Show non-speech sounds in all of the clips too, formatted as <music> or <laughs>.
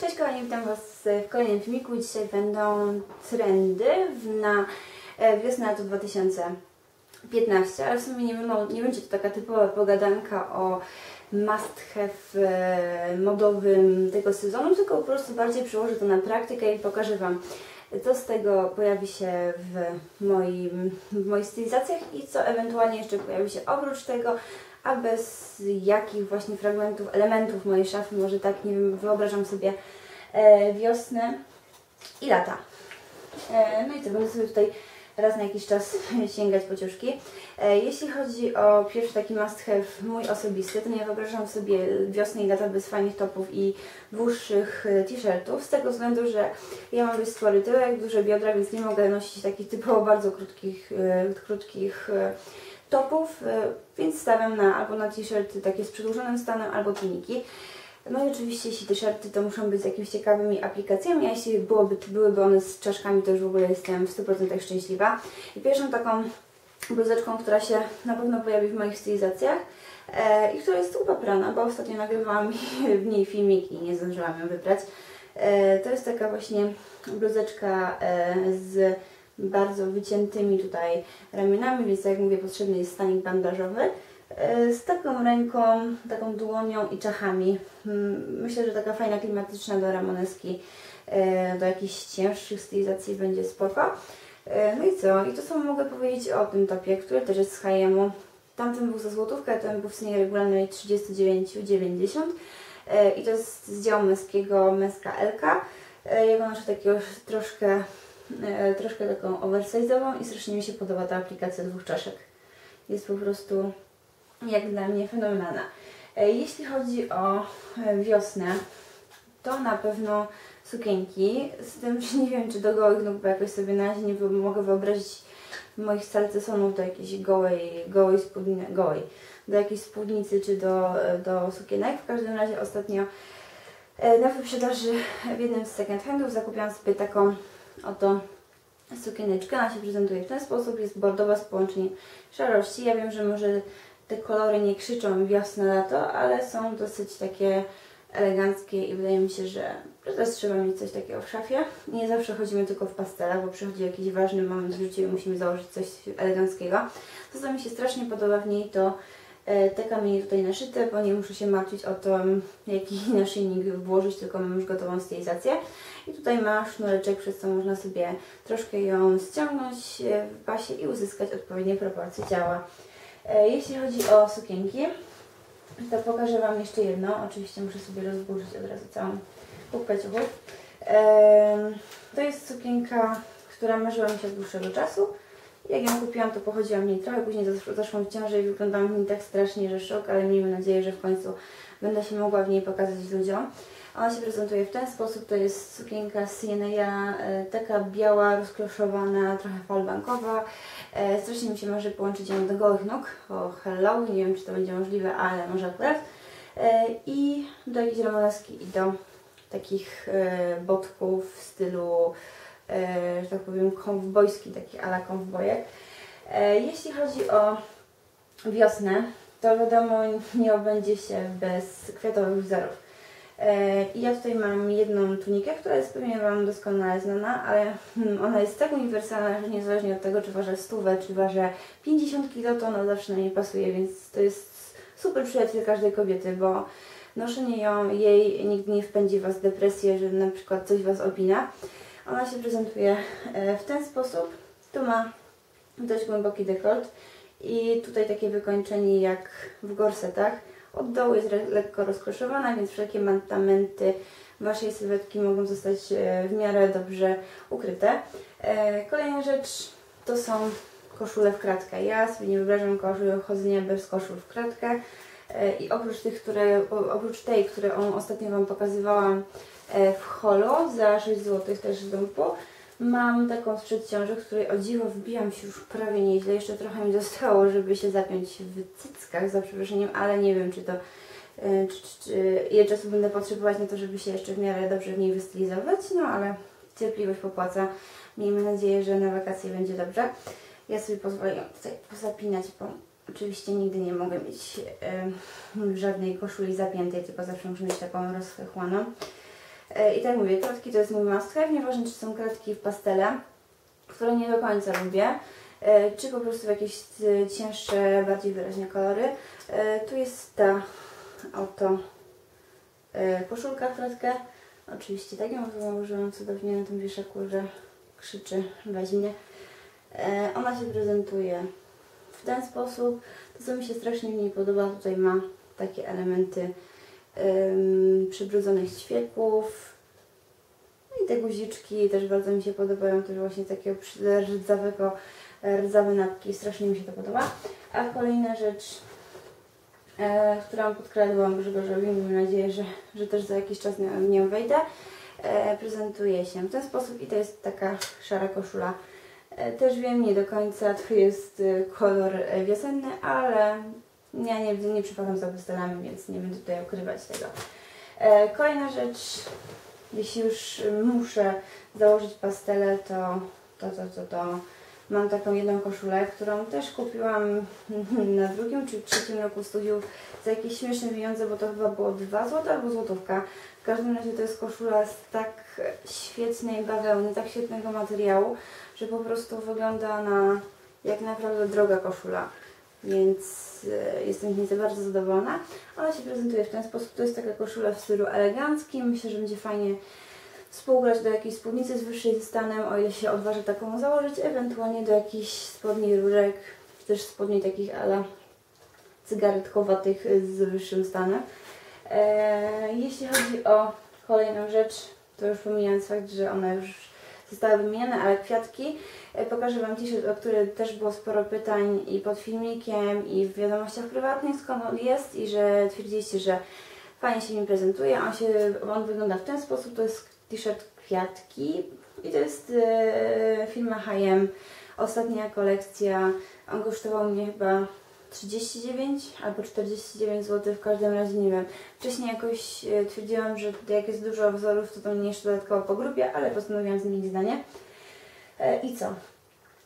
Cześć kochani, witam Was w kolejnym filmiku. Dzisiaj będą trendy na wiosnę lata 2015, ale w sumie nie, nie będzie to taka typowa pogadanka o must have e, modowym tego sezonu, tylko po prostu bardziej przyłożę to na praktykę i pokażę Wam co z tego pojawi się w, moim, w moich stylizacjach i co ewentualnie jeszcze pojawi się oprócz tego, a bez jakich właśnie fragmentów, elementów mojej szafy, może tak, nie wiem, wyobrażam sobie e, wiosnę i lata. E, no i co, będę sobie tutaj raz na jakiś czas <laughs> sięgać po ciuszki. E, jeśli chodzi o pierwszy taki must have mój osobisty, to nie wyobrażam sobie wiosny i lata bez fajnych topów i dłuższych e, t-shirtów, z tego względu, że ja mam dość spory tyłek, duże biodra, więc nie mogę nosić takich typowo bardzo krótkich, e, krótkich topów, więc stawiam na albo na t-shirty takie z przedłużonym stanem, albo tuniki. No i oczywiście jeśli te shirty to muszą być z jakimiś ciekawymi aplikacjami, a jeśli byłoby, byłyby one z czaszkami, to już w ogóle jestem w 100% szczęśliwa. I pierwszą taką bluzeczką, która się na pewno pojawi w moich stylizacjach e, i która jest upaprana, bo ostatnio nagrywałam <laughs> w niej filmik i nie zdążyłam ją wybrać. E, to jest taka właśnie bluzeczka e, z bardzo wyciętymi tutaj ramionami, więc jak mówię potrzebny jest stanik bandażowy. E, z taką ręką, taką dłonią i czachami. Mm, myślę, że taka fajna klimatyczna do ramoneski, e, do jakichś cięższych stylizacji będzie spoko. E, no i co? I to samo mogę powiedzieć o tym topie, który też jest z H&M. Tamten był za złotówkę, ten był w cenie regularnej 39,90 i to jest z działu męskiego, męska LK. Ja go noszę takiego troszkę, troszkę taką oversize'ową i strasznie mi się podoba ta aplikacja dwóch czaszek. Jest po prostu jak dla mnie fenomenalna. E, jeśli chodzi o e, wiosnę, to na pewno sukienki, z tym, że nie wiem czy do gołych nóg, bo jakoś sobie na razie nie mogę wyobrazić moich salcesonów do jakiejś gołej, gołej spódnicy, gołej, do jakiejś spódnicy czy do, e, do sukienek. W każdym razie ostatnio na wyprzedaży w jednym z second handów zakupiłam sobie taką oto sukieneczkę. Ona się prezentuje w ten sposób, jest bordowa z połączeniem szarości. Ja wiem, że może te kolory nie krzyczą wiosna, lato, ale są dosyć takie eleganckie i wydaje mi się, że, że też trzeba mieć coś takiego w szafie. Nie zawsze chodzimy tylko w pastelach, bo przychodzi jakiś ważny moment w życiu i musimy założyć coś eleganckiego. To, co mi się strasznie podoba w niej, to te kamienie tutaj naszyte, bo nie muszę się martwić o to, jaki <laughs> naszyjnik włożyć, tylko mam już gotową stylizację. I tutaj ma sznureczek, przez co można sobie troszkę ją ściągnąć e, w pasie i uzyskać odpowiednie proporcje ciała. E, jeśli chodzi o sukienki, to pokażę Wam jeszcze jedną. Oczywiście muszę sobie rozburzyć od razu całą kupę ciuchów. To jest sukienka, która marzyła mi się od dłuższego czasu. Jak ją kupiłam, to pochodziła mniej trochę, później zaszłam w ciąży i wyglądała mi tak strasznie, że szok, ale miejmy nadzieję, że w końcu będę się mogła w niej pokazać ludziom. Ona się prezentuje w ten sposób, to jest sukienka CNA, e, taka biała, rozkloszowana, trochę falbankowa. E, strasznie mi się marzy połączyć ją do gołych nóg, o hello, nie wiem czy to będzie możliwe, ale może akurat. E, I do jakiejś ramoneski i do takich botków w stylu, że tak powiem, konwbojski, taki ala konwbojek. Jeśli chodzi o wiosnę, to wiadomo <laughs> nie obędzie się bez kwiatowych wzorów. E, I ja tutaj mam jedną tunikę, która jest pewnie Wam doskonale znana, ale <laughs> ona jest tak uniwersalna, że niezależnie od tego, czy waży 100, czy waży 50 kg, to ona zawsze na nie pasuje, więc to jest super przyjaciel każdej kobiety, bo noszenie ją, jej nigdy nie wpędzi Was w depresję, że na przykład coś Was opina. Ona się prezentuje e, w ten sposób. Tu ma dość głęboki dekolt i tutaj takie wykończenie jak w gorsetach. Od dołu jest lekko rozkroszowana, więc wszelkie mantamenty Waszej sylwetki mogą zostać e, w miarę dobrze ukryte. E, kolejna rzecz to są koszule w kratkę. Ja sobie nie wyobrażam chodzenia bez koszul w kratkę. I oprócz tych, które, oprócz tej, którą ostatnio Wam pokazywałam w holo za 6 zł też z dumpu, Mam taką sprzed ciąży, której o dziwo wbijam się już prawie nieźle. Jeszcze trochę mi zostało, żeby się zapiąć w cyckach, za przeproszeniem, ale nie wiem, czy to e, czy, czy, ile czasu będę potrzebować na to, żeby się jeszcze w miarę dobrze w niej wystylizować, no ale cierpliwość popłaca. Miejmy nadzieję, że na wakacje będzie dobrze. Ja sobie pozwolę ją tutaj pozapinać, bo oczywiście nigdy nie mogę mieć żadnej koszuli zapiętej, tylko zawsze muszę mieć taką rozchechłaną. E, I tak mówię, kratki to jest mój must have, nieważne czy są kratki w pastele, które nie do końca lubię, e, czy po prostu jakieś e, cięższe, bardziej wyraźne kolory. Tu jest ta oto koszulka w kratkę. Oczywiście tak ją założyłam cudownie na tym wieszaku, że krzyczy weź mnie. Ona się prezentuje w ten sposób. To co mi się strasznie w niej podoba, tutaj ma takie elementy przybrudzonych ćwieków. No i te guziczki też bardzo mi się podobają, też właśnie takiego rdzawego, rdzawe napki, strasznie mi się to podoba. A kolejna rzecz, e, którą podkradłam Grzegorzowi, mam nadzieję, że, że też za jakiś czas w nią wejdę, e, prezentuje się w ten sposób i to jest taka szara koszula. E, też wiem, nie do końca to jest e, kolor e, wiosenny, ale ja nie, nie przypadam za pastelami, więc nie będę tutaj ukrywać tego. E, kolejna rzecz, jeśli już muszę założyć pastele, to to, to, to, to mam taką jedną koszulę, którą też kupiłam <laughs> na drugim czy trzecim roku studiów za jakieś śmieszne pieniądze, bo to chyba było 2 zł albo złotówka. W każdym razie to jest koszula z tak świetnej bawełny, tak świetnego materiału, że po prostu wygląda na jak naprawdę droga koszula więc e, jestem z niej bardzo zadowolona. Ona się prezentuje w ten sposób. To jest taka koszula w stylu eleganckim. Myślę, że będzie fajnie współgrać do jakiejś spódnicy z wyższym stanem, o ile się odważy taką założyć, ewentualnie do jakichś spodni różek, też spodni takich ala cygaretkowatych z wyższym stanem. Eee, jeśli chodzi o kolejną rzecz, to już pomijając fakt, że ona już zostały wymienione, ale kwiatki. E, pokażę Wam t-shirt, o który też było sporo pytań i pod filmikiem, i w wiadomościach prywatnych, skąd on jest i że twierdziliście, że fajnie się nim prezentuje. On, się, on wygląda w ten sposób, to jest t-shirt kwiatki i to jest e, firma H&M, ostatnia kolekcja. On kosztował mnie chyba 39 albo 49 zł, w każdym razie nie wiem. Wcześniej jakoś e, twierdziłam, że jak jest dużo wzorów, to to mnie jeszcze dodatkowo po grupie, ale postanowiłam zmienić zdanie. E, I co?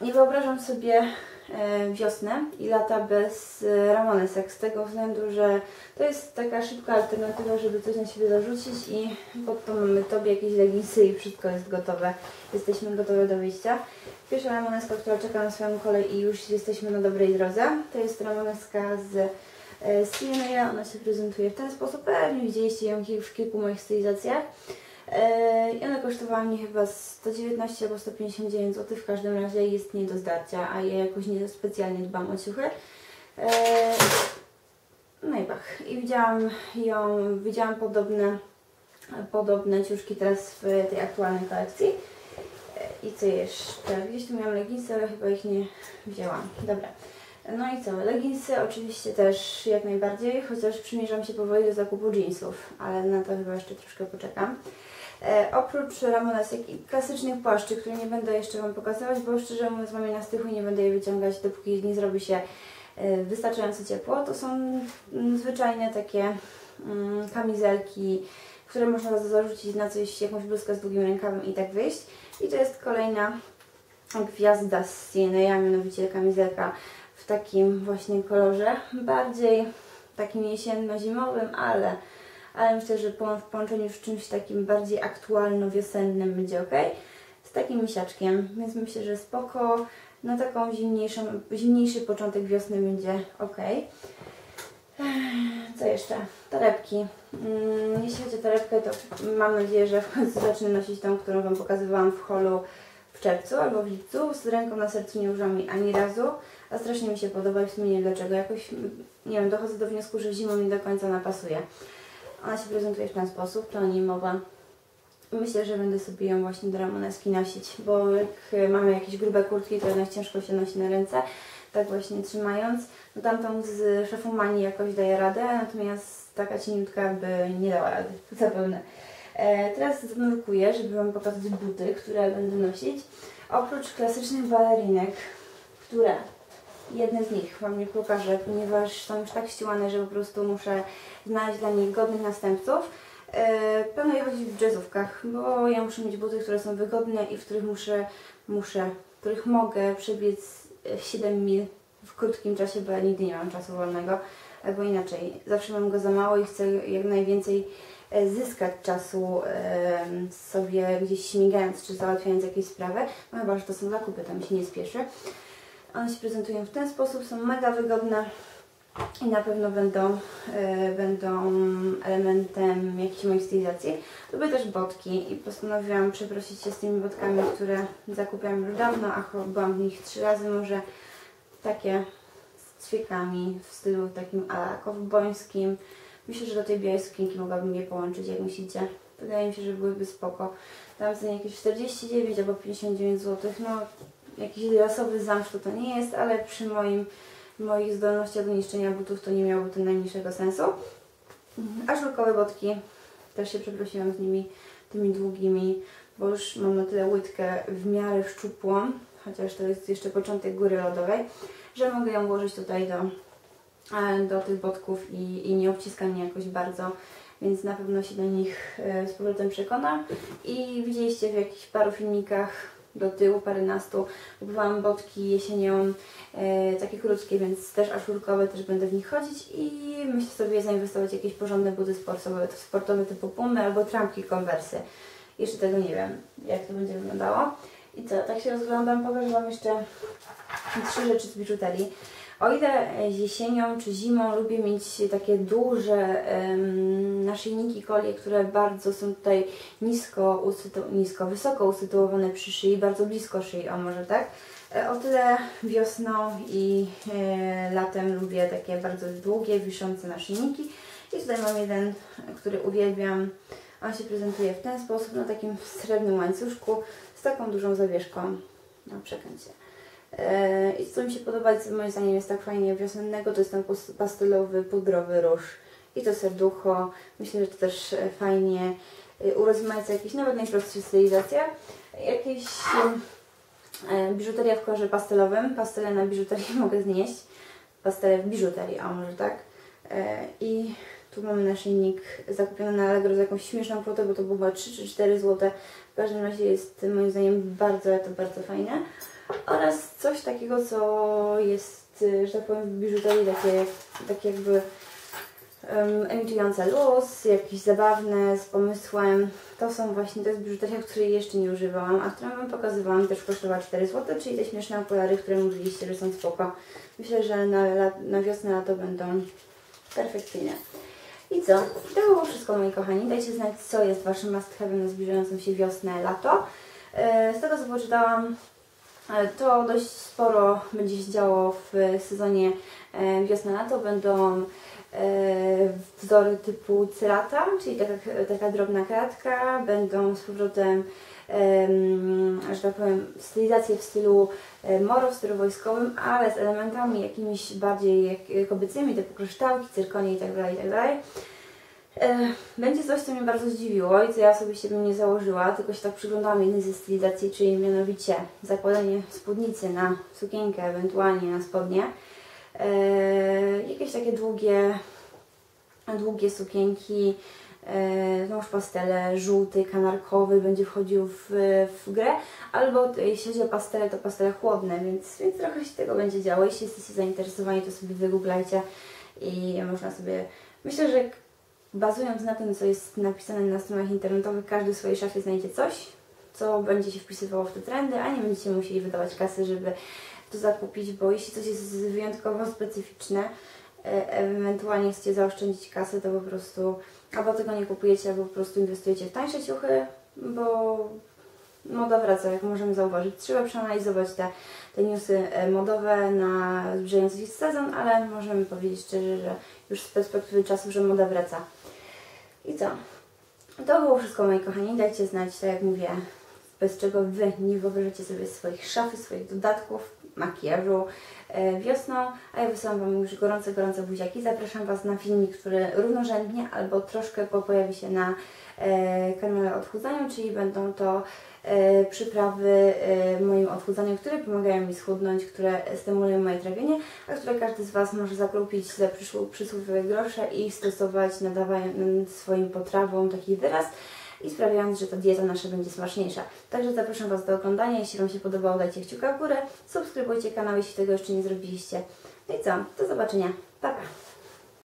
Nie wyobrażam sobie wiosnę i lata bez e, ramonesek z tego względu, że to jest taka szybka alternatywa, żeby coś na siebie zarzucić i pod to mamy tobie jakieś leginsy i wszystko jest gotowe. Jesteśmy gotowe do wyjścia. Pierwsza ramoneska, która czeka na swoją kolej i już jesteśmy na dobrej drodze, to jest ramoneska z e, CNA. Ona się prezentuje w ten sposób. Pewnie widzieliście ją w kilku moich stylizacjach. E, I ona kosztowała mnie chyba 119 albo 159 zł, w każdym razie jest nie do zdarcia, a ja jakoś nie specjalnie dbam o ciuchy. E, no i bach. I widziałam ją, widziałam podobne, podobne ciuszki teraz w tej aktualnej kolekcji. E, I co jeszcze? Gdzieś tu miałam leginsy, ale chyba ich nie wzięłam. Dobra. No i co? Leginsy oczywiście też jak najbardziej, chociaż przymierzam się powoli do zakupu jeansów, ale na to chyba jeszcze troszkę poczekam. E, oprócz ramonesek i klasycznych płaszczy, które nie będę jeszcze Wam pokazywać, bo szczerze mówiąc mam je na stychu i nie będę je wyciągać, dopóki nie zrobi się e, wystarczająco ciepło. To są mm, zwyczajne takie mm, kamizelki, które można zarzucić na coś, jakąś bluzkę z długim rękawem i tak wyjść. I to jest kolejna gwiazda z CNA, mianowicie kamizelka w takim właśnie kolorze, bardziej takim jesienno-zimowym, ale ale myślę, że w połączeniu z czymś takim bardziej aktualno-wiosennym będzie ok. Z takim misiaczkiem, więc myślę, że spoko. Na taką zimniejszą, zimniejszy początek wiosny będzie ok. Co jeszcze? Torebki. Mm, jeśli chodzi o torebkę, to mam nadzieję, że w końcu zacznę nosić tą, którą Wam pokazywałam w holu w czerwcu albo w lipcu. Z ręką na sercu nie użyłam jej ani razu, a strasznie mi się podoba i w sumie nie dlaczego. Jakoś, nie wiem, dochodzę do wniosku, że zimą mi do końca ona pasuje. Ona się prezentuje w ten sposób, to o niej mowa. Myślę, że będę sobie ją właśnie do ramoneski nosić, bo jak mamy jakieś grube kurtki, to jednak ciężko się nosi na ręce, tak właśnie trzymając. No tamtą z szefumani jakoś daje radę, natomiast taka cieniutka by nie dała rady, <laughs> zapewne. E, teraz zanurkuję, żeby Wam pokazać buty, które będę nosić. Oprócz klasycznych balerinek, które jedne z nich Wam nie pokażę, ponieważ są już tak ściłane, że po prostu muszę znaleźć dla nich godnych następców. E, planuję chodzić w jazzówkach, bo ja muszę mieć buty, które są wygodne i w których muszę, muszę, w których mogę przebiec 7 mil w krótkim czasie, bo ja nigdy nie mam czasu wolnego, albo inaczej, zawsze mam go za mało i chcę jak najwięcej e, zyskać czasu e, sobie gdzieś śmigając czy załatwiając jakieś sprawy. No chyba, że to są zakupy, tam się nie spieszy. One się prezentują w ten sposób, są mega wygodne i na pewno będą, e, będą elementem jakiejś mojej stylizacji. Lubię też botki i postanowiłam przeprosić się z tymi botkami, które zakupiłam już dawno, a byłam w nich trzy razy, może takie z ćwiekami w stylu takim ala kowbońskim. Myślę, że do tej białej sukienki mogłabym je połączyć, jak myślicie. Wydaje mi się, że byłyby spoko. Tam cenie jakieś 49 albo 59 zł. No, jakiś losowy zamsz to to nie jest, ale przy moim moich zdolnościach do niszczenia butów to nie miałoby to najmniejszego sensu. A żurkowe botki też się przeprosiłam z nimi, tymi długimi, bo już mam na tyle łydkę w miarę szczupłą, chociaż to jest jeszcze początek góry lodowej, że mogę ją włożyć tutaj do, e, do tych botków i, i nie obciska mnie jakoś bardzo, więc na pewno się do nich e, z powrotem przekonam. I widzieliście w jakichś paru filmikach do tyłu, paręnastu. Kupowałam botki jesienią, e, takie krótkie, więc też aszurkowe, też będę w nich chodzić i myślę sobie zainwestować w jakieś porządne buty sportowe, sportowe typu Pumy albo trampki Converse. Jeszcze tego nie wiem, jak to będzie wyglądało. I co, tak się rozglądam, pokażę Wam jeszcze trzy rzeczy z biżuterii. O ile jesienią czy zimą lubię mieć takie duże naszyjniki kolie, które bardzo są tutaj nisko, nisko, wysoko usytuowane przy szyi, bardzo blisko szyi, o może tak. E, o tyle wiosną i e, latem lubię takie bardzo długie, wiszące naszyjniki. I tutaj mam jeden, który uwielbiam. On się prezentuje w ten sposób, na takim srebrnym łańcuszku z taką dużą zawieszką. No, przekręcie. E, I co mi się podoba, co moim zdaniem jest tak fajnie wiosennego, to jest ten pastelowy, pudrowy róż i to serducho. Myślę, że to też e, fajnie e, urozmaica jakieś nawet najprostsze stylizacje. Jakieś biżuteria w kolorze pastelowym. Pastele na biżuterii <laughs> mogę znieść. Pastele w biżuterii, a może tak. I tu mamy naszyjnik zakupiony na Allegro za jakąś śmieszną kwotę, bo to było 3 czy 4 zł. W każdym razie jest moim zdaniem bardzo, to bardzo fajne oraz coś takiego, co jest, y, że tak powiem, w biżuterii takie, takie jakby um, emitujące luz, jakieś zabawne, z pomysłem. To są właśnie, to jest biżuteria, której jeszcze nie używałam, a którą Wam pokazywałam, też kosztowała 4 zł, czyli te śmieszne okulary, które mówiliście, że są spoko. Myślę, że na, na wiosnę, na to będą perfekcyjne. I co? To było wszystko moi kochani. Dajcie znać, co jest Waszym must na zbliżającą się wiosnę, lato. E, z tego co poczytałam, to dość sporo będzie się działo w sezonie e, wiosna-lato. Będą e, wzory typu cyrata, czyli taka, taka drobna kratka. Będą z powrotem, że tak powiem, stylizacje w stylu e, moro, w stylu wojskowym, ale z elementami jakimiś bardziej kobiecymi, typu kryształki, cyrkonie itd. Tak itd. E, będzie coś, co mnie bardzo zdziwiło i co ja osobiście bym nie założyła, tylko się tak przyglądałam jednej ze stylizacji, czyli mianowicie zakładanie spódnicy na sukienkę, ewentualnie na spodnie. E, jakieś takie długie, długie sukienki, e, znowuż pastele, żółty, kanarkowy będzie wchodził w, w grę, albo jeśli chodzi o pastele, to pastele chłodne, więc, więc trochę się tego będzie działo. Jeśli jesteście zainteresowani, to sobie wygooglajcie i można sobie, myślę, że bazując na tym, co jest napisane na stronach internetowych, każdy w swojej szafie znajdzie coś, co będzie się wpisywało w te trendy, a nie będziecie musieli wydawać kasy, żeby to zakupić, bo jeśli coś jest wyjątkowo specyficzne, e, ewentualnie chcecie zaoszczędzić kasę, to po prostu albo tego nie kupujecie, albo po prostu inwestujecie w tańsze ciuchy, bo moda wraca, jak możemy zauważyć. Trzeba przeanalizować te, te newsy e, modowe na zbliżający się sezon, ale możemy powiedzieć szczerze, że już z perspektywy czasu, że moda wraca. I co? To było wszystko moi kochani. Dajcie znać, tak jak mówię, bez czego Wy nie wyobrażacie sobie swoich szafy, swoich dodatków, makijażu e, wiosną, a ja wysyłam Wam już gorące, gorące buziaki. Zapraszam Was na filmik, który równorzędnie albo troszkę pojawi się na e, kanale odchudzaniu, czyli będą to E, przyprawy moim odchudzaniu, które pomagają mi schudnąć, które stymulują moje trawienie, a które każdy z Was może zakrupić za przysłowiowe grosze i stosować, nadawając swoim potrawom taki wyraz i sprawiając, że ta dieta nasza będzie smaczniejsza. Także zapraszam Was do oglądania. Jeśli Wam się podobało, dajcie kciuka w górę, subskrybujcie kanał, jeśli tego jeszcze nie zrobiliście. No i co? Do zobaczenia. Pa, pa.